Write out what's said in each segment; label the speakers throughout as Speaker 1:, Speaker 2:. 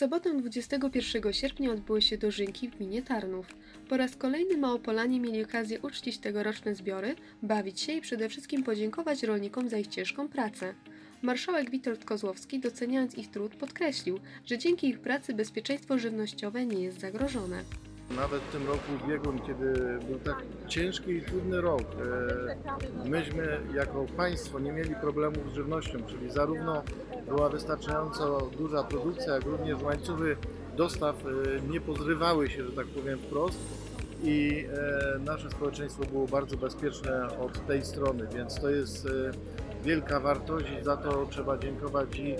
Speaker 1: sobotę 21 sierpnia odbyły się dożynki w gminie Tarnów. Po raz kolejny Małopolanie mieli okazję uczcić tegoroczne zbiory, bawić się i przede wszystkim podziękować rolnikom za ich ciężką pracę. Marszałek Witold Kozłowski, doceniając ich trud, podkreślił, że dzięki ich pracy bezpieczeństwo żywnościowe nie jest zagrożone.
Speaker 2: Nawet w tym roku ubiegłym, kiedy był tak ciężki i trudny rok, e, myśmy jako państwo nie mieli problemów z żywnością, czyli zarówno była wystarczająco duża produkcja, jak również łańcuchy dostaw e, nie pozrywały się, że tak powiem wprost i e, nasze społeczeństwo było bardzo bezpieczne od tej strony, więc to jest wielka wartość i za to trzeba dziękować i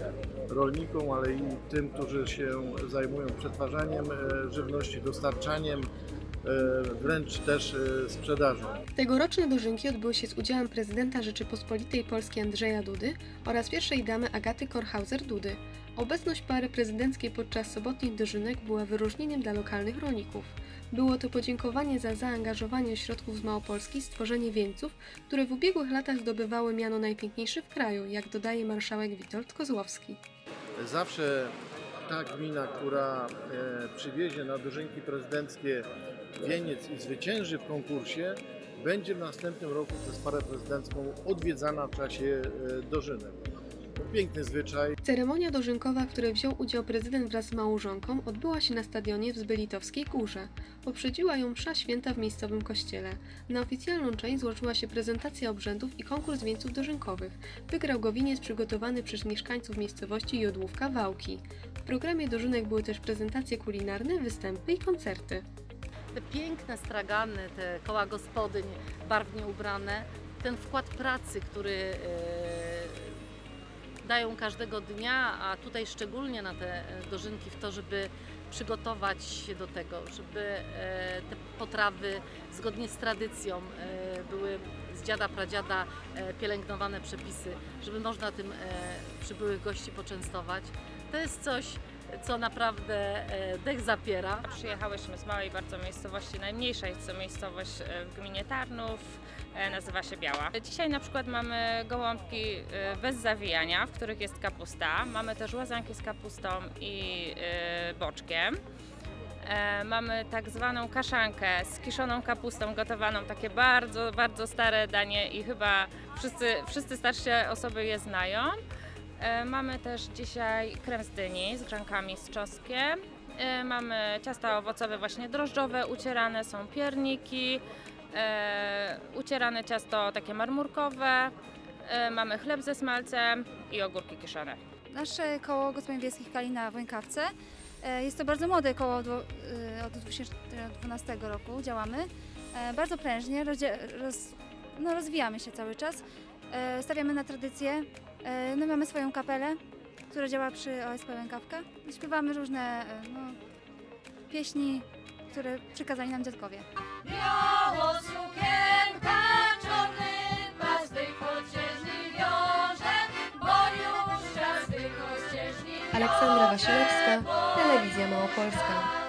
Speaker 2: rolnikom, ale i tym, którzy się zajmują przetwarzaniem e, żywności, dostarczaniem, e, wręcz też e, sprzedażą.
Speaker 1: Tegoroczne dożynki odbyły się z udziałem prezydenta Rzeczypospolitej Polskiej Andrzeja Dudy oraz pierwszej damy Agaty Korhauser-Dudy. Obecność pary prezydenckiej podczas sobotnich dożynek była wyróżnieniem dla lokalnych rolników. Było to podziękowanie za zaangażowanie środków z Małopolski i stworzenie wieńców, które w ubiegłych latach zdobywały miano najpiękniejszy w kraju, jak dodaje marszałek Witold Kozłowski.
Speaker 2: Zawsze ta gmina, która e, przywiezie na dożynki prezydenckie wieniec i zwycięży w konkursie, będzie w następnym roku przez parę prezydencką odwiedzana w czasie e, dożynek. Piękny zwyczaj.
Speaker 1: Ceremonia dożynkowa, w której wziął udział prezydent wraz z małżonką, odbyła się na stadionie w Zbylitowskiej Górze. Poprzedziła ją msza święta w miejscowym kościele. Na oficjalną część złożyła się prezentacja obrzędów i konkurs wieńców dożynkowych. Wygrał go winiec przygotowany przez mieszkańców miejscowości Jodłówka Wałki. W programie dożynek były też prezentacje kulinarne, występy i koncerty.
Speaker 3: te piękne stragany, te koła gospodyń barwnie ubrane, ten wkład pracy, który e, dają każdego dnia, a tutaj szczególnie na te e, dożynki w to, żeby przygotować się do tego, żeby e, te potrawy zgodnie z tradycją e, były z dziada, pradziada pielęgnowane przepisy, żeby można tym przybyłych gości poczęstować. To jest coś, co naprawdę e, dech zapiera.
Speaker 4: Przyjechałyśmy z małej bardzo miejscowości, najmniejsza jest to miejscowość e, w gminie Tarnów, e, nazywa się Biała. Dzisiaj na przykład mamy gołąbki bez zawijania, w których jest kapusta. Mamy też łazanki z kapustą i boczkiem. Mamy tak zwaną kaszankę z kiszoną kapustą gotowaną, takie bardzo, bardzo stare danie i chyba wszyscy, wszyscy starsze osoby je znają. E, Mamy też dzisiaj krem z dyni z grzankami z czosnkiem. E, Mamy ciasta owocowe właśnie drożdżowe, ucierane są pierniki, e, ucierane ciasto takie marmurkowe. Mamy chleb ze smalcem i ogórki kiszone.
Speaker 5: Nasze koło gospodyń wiejskich Kalina w Łękawce. Jest to bardzo młode koło, od 2012 roku działamy. Bardzo prężnie, roz, no, rozwijamy się cały czas. E, Stawiamy na tradycję. E, No, mamy swoją kapelę, która działa przy OSP Łękawka. Śpiewamy różne e, no, pieśni, które przykazali nam dziadkowie.
Speaker 6: Biało sukienka, czarny pas wychocieżni wiąże, bo już czas wychocieżni
Speaker 1: Aleksandra Wasilewska, Telewizja Małopolska.